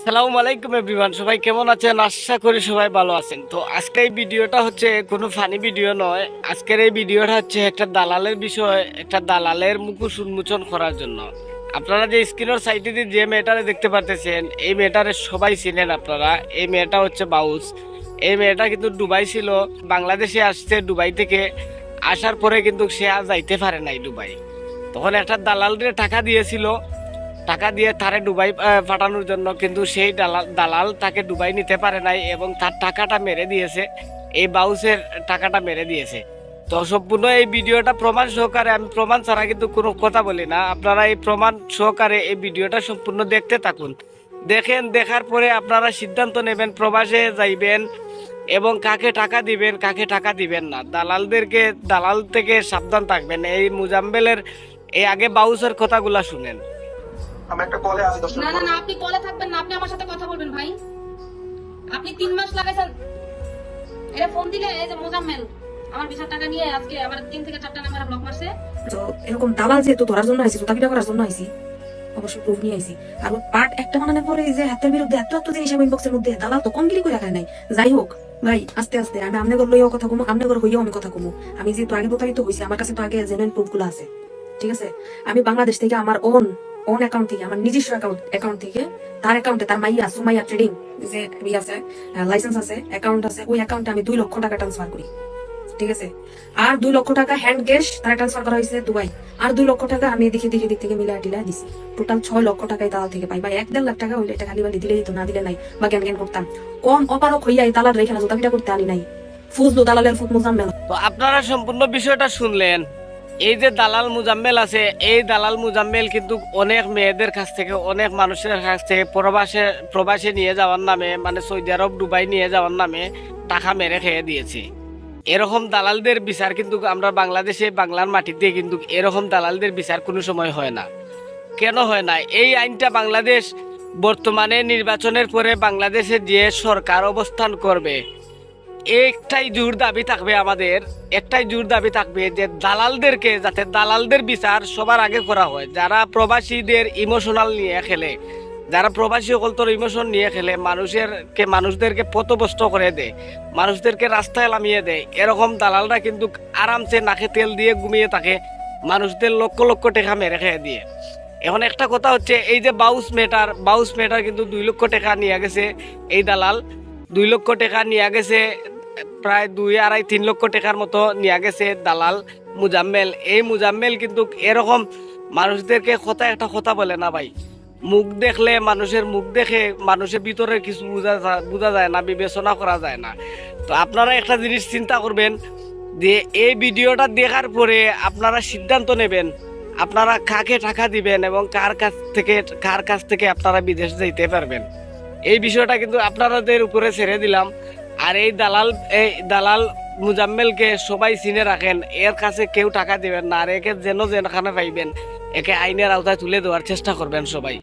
আসসালামু আলাইকুম এভরিওয়ান, সবাই কেমন আছেন? আশা করি সবাই ভালো আছেন। তো আজকে এই ভিডিওটা হচ্ছে কোনো ফানি ভিডিও নয়। আজকের এই ভিডিওটা হচ্ছে একটা দালালের বিষয়, একটা দালালের মুখোশ উন্মোচন করার জন্য। আপনারা যে স্ক্রিনের সাইটে দিয়ে যে মেয়েটারে দেখতে পারতেছেন, এই মেয়েটারে সবাই চিনেন আপনারা। এই মেয়েটা হচ্ছে বাউস। এই মেয়েটা কিন্তু দুবাই ছিল, বাংলাদেশে আসছে দুবাই থেকে। আসার পরে কিন্তু সে আর যাইতে পারে নাই দুবাই। তখন একটা দালালদের টাকা দিয়েছিল। টাকা দিয়ে তারে আহ, পাঠানোর জন্য কিন্তু সেই দালাল দালাল তাকে দুবাই নিতে পারে নাই এবং তার টাকাটা মেরে দিয়েছে। এই বাউসের টাকাটা মেরে দিয়েছে। তো সম্পূর্ণ এই ভিডিওটা প্রমাণ সহকারে আমি প্রমাণ ছাড়া কিন্তু কোনো কথা বলি না। আপনারা এই প্রমাণ সহকারে এই ভিডিওটা সম্পূর্ণ দেখতে থাকুন। দেখেন দেখার পরে আপনারা সিদ্ধান্ত নেবেন প্রবাসে যাইবেন এবং কাকে টাকা দিবেন কাকে টাকা দিবেন না। দালালদেরকে দালাল থেকে সাবধান থাকবেন। এই মুজাম্বেলের এই আগে বাউসের কথাগুলা শুনেন। আমি একটা কলে আছি দশ না না না আপনি কলে থাকবেন না আপনি আমার সাথে কথা বলবেন ভাই। আপনি তিন মাস লাগাইছেন। এটা ফোন দিলে এই যে মোজাম্মেল আমার বিশ টাকা নিয়ে আজকে আবার তিন থেকে চারটা নাম্বার ব্লক মারছে। তো এরকম দালাল যেহেতু ধরার জন্য আইসি জুতা করার জন্য আইসি অবশ্যই প্রুফ নিয়ে আইসি আর পার্ট একটা বানানোর পরে যে হাতের বিরুদ্ধে এত এত জিনিস আমি ইনবক্সের মধ্যে দালাল তো কমপ্লিট করে রাখায় নাই। যাই হোক ভাই আস্তে আস্তে আমি লইও কথা কমু আমনে করে হইয়াও আমি কথা কমু। আমি যেহেতু আগে প্রতারিত হইছি আমার কাছে তো আগে জেনুইন প্রুফ আছে। ঠিক আছে? আমি বাংলাদেশ থেকে আমার ওন ওন অ্যাকাউন্ট থেকে, আমার নিজস্ব অ্যাকাউন্ট অ্যাকাউন্ট থেকে, তার অ্যাকাউন্টে তার মাইয়া, সুমাইয়া ট্রেডিং যে ই আছে লাইসেন্স আছে অ্যাকাউন্ট আছে, ওই অ্যাকাউন্টে আমি দুই লক্ষ টাকা ট্রান্সফার করি। ঠিক আছে? আর দুই লক্ষ টাকা হ্যান্ড ক্যাশ তারা ট্রান্সফার করা হয়েছে দুবাই। আর দুই লক্ষ টাকা আমি দেখে দেখে দিক থেকে মিলা টিলা দিছি। টোটাল ছয় লক্ষ টাকাই দালাল থেকে পাই। বা এক দেড় লাখ টাকা হইলে এটা খালি বালি দিলে দিত না দিলে নাই, বা জ্ঞান জ্ঞান করতাম। কম অপারক হইয়া এই দালাল রেখে না জোতাপিটা করতে আনি নাই। ফুজলো দালালের ফুট মোজাম্মেল। তো আপনারা সম্পূর্ণ বিষয়টা শুনলেন। এই যে দালাল মুজাম্মেল আছে, এই দালাল মুজাম্মেল কিন্তু অনেক মেয়েদের কাছ থেকে, অনেক মানুষের কাছ থেকে প্রবাসে প্রবাসে নিয়ে যাওয়ার নামে মানে সৌদি আরব, দুবাই নিয়ে যাওয়ার নামে টাকা মেরে খেয়ে দিয়েছে। এরকম দালালদের বিচার কিন্তু আমরা বাংলাদেশে, বাংলার মাটিতে কিন্তু এরকম দালালদের বিচার কোনো সময় হয় না। কেন হয় না? এই আইনটা বাংলাদেশ বর্তমানে নির্বাচনের পরে বাংলাদেশে যে সরকার অবস্থান করবে একটাই জোর দাবি থাকবে আমাদের, একটাই জোর দাবি থাকবে যে দালালদেরকে যাতে দালালদের বিচার সবার আগে করা হয়। যারা প্রবাসীদের ইমোশনাল নিয়ে খেলে, যারা প্রবাসী সকল তোর ইমোশন নিয়ে খেলে মানুষের কে মানুষদেরকে পথভ্রষ্ট করে দেয়, মানুষদেরকে রাস্তায় নামিয়ে দেয়, এরকম দালালরা কিন্তু আরামসে নাকে তেল দিয়ে ঘুমিয়ে থাকে, মানুষদের লক্ষ লক্ষ টাকা মেরে খেয়ে দিয়ে। এখন একটা কথা হচ্ছে, এই যে বাউস মেটার বাউস মেটার কিন্তু দুই লক্ষ টাকা নিয়ে গেছে এই দালাল। দুই লক্ষ টাকা নিয়ে গেছে, প্রায় দুই আড়াই তিন লক্ষ টাকার মতো নিয়ে গেছে দালাল মুজাম্মেল। এই মুজাম্মেল কিন্তু এরকম মানুষদেরকে কথা একটা কথা বলে না ভাই। মুখ দেখলে মানুষের মুখ দেখে মানুষের ভিতরে কিছু বোঝা বোঝা যায় না, বিবেচনা করা যায় না। তো আপনারা একটা জিনিস চিন্তা করবেন যে এই ভিডিওটা দেখার পরে আপনারা সিদ্ধান্ত নেবেন আপনারা কাকে টাকা দিবেন এবং কার কাছ থেকে, কার কাছ থেকে আপনারা বিদেশ যেতে পারবেন। এই বিষয়টা কিন্তু আপনাদের উপরে ছেড়ে দিলাম। আর এই দালাল এই দালাল মুজাম্মেলকে সবাই চিনে রাখেন। এর কাছে কেউ টাকা দেবেন না, আর একে যেন যেখানে পাইবেন, একে আইনের আওতায় তুলে দেওয়ার চেষ্টা করবেন সবাই।